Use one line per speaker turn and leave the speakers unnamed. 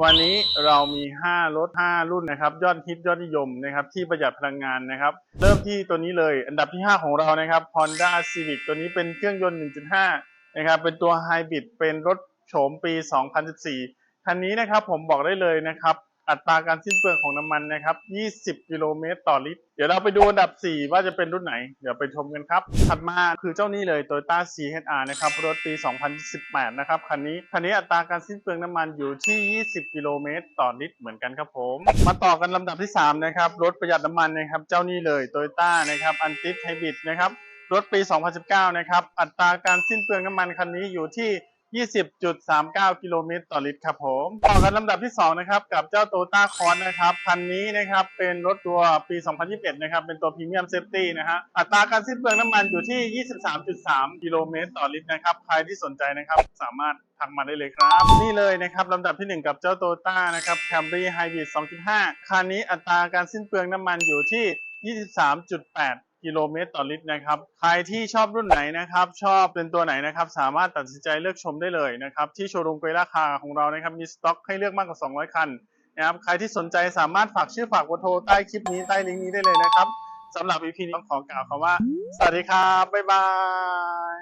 วันนี้เรามี 5 รถ 5 รุ่นนะครับยอดฮิตยอดนิยมนะครับที่ประหยัดพลังงานนะครับเริ่มที่ตัวนี้เลยอันดับที่ 5 ของเรานะครับ Honda Civic ตัวนี้เป็นเครื่องยนต์ 1.5 นะครับเป็นตัวไฮบริดเป็นรถโฉมปี 2014 คันนี้นะครับผมบอกได้เลยนะครับ อัตราการสิ้นเปลืองของน้ำมันนะครับ 20 กิโลเมตรต่อลิตร เดี๋ยวเราไปดูอันดับ 4 ว่าจะเป็นรุ่นไหน เดี๋ยวไปชมกันครับ ถัดมาคือเจ้านี้เลย Toyota CHR นะครับ รถปี 2018 นะครับ คันนี้ คันนี้อัตราการสิ้นเปลืองน้ำมันอยู่ที่ 20 กิโลเมตรต่อลิตรเหมือนกันครับผม มาต่อกันลำดับที่ 3 นะครับ รถประหยัดน้ำมันนะครับ เจ้านี้เลย Toyota นะครับ Antis Hybrid นะครับ รถปี 2019 นะครับ อัตราการสิ้นเปลืองน้ำมันคันนี้อยู่ที่ 20.39 กิโลเมตรต่อลิตรครับผมต่อกันลำดับที่ 2 นะครับ กับเจ้า Toyota c o r นะครับคันนี้นะครับเป็นรถตัวปี 2021 นะครับ เป็นตัวพรีเมียมเซฟตี้นะฮะอัตราการสิ้นเปลืองน้ำมันอยู่ที่ 23.3 กิโลเมตรต่อลิตรนะครับ ใครที่สนใจนะครับสามารถทักมาได้เลยครับ นี่เลยนะครับลำดับทีหนึ่1 กับเจ้า Toyota นะครับ Camry Hybrid 2.5 คันนี้อัตราการสิ้นเปลืองน้ำมันอยู่ที่ 23.8 กิโลเมตรต่อลิตรนะครับ ใครที่ชอบรุ่นไหนนะครับ ชอบเป็นตัวไหนนะครับ สามารถตัดสินใจเลือกชมได้เลยนะครับ ที่โชว์รูมเกยราคาของเรานะครับ มีสต็อกให้เลือกมากกว่า 200 คันนะครับ ใครที่สนใจสามารถฝากชื่อฝากเบอร์โทรใต้คลิปนี้ใต้ลิงก์นี้ได้เลยนะครับสำหรับ EP นี้ต้องขอกล่าวคำว่า สวัสดีครับ บ๊ายบาย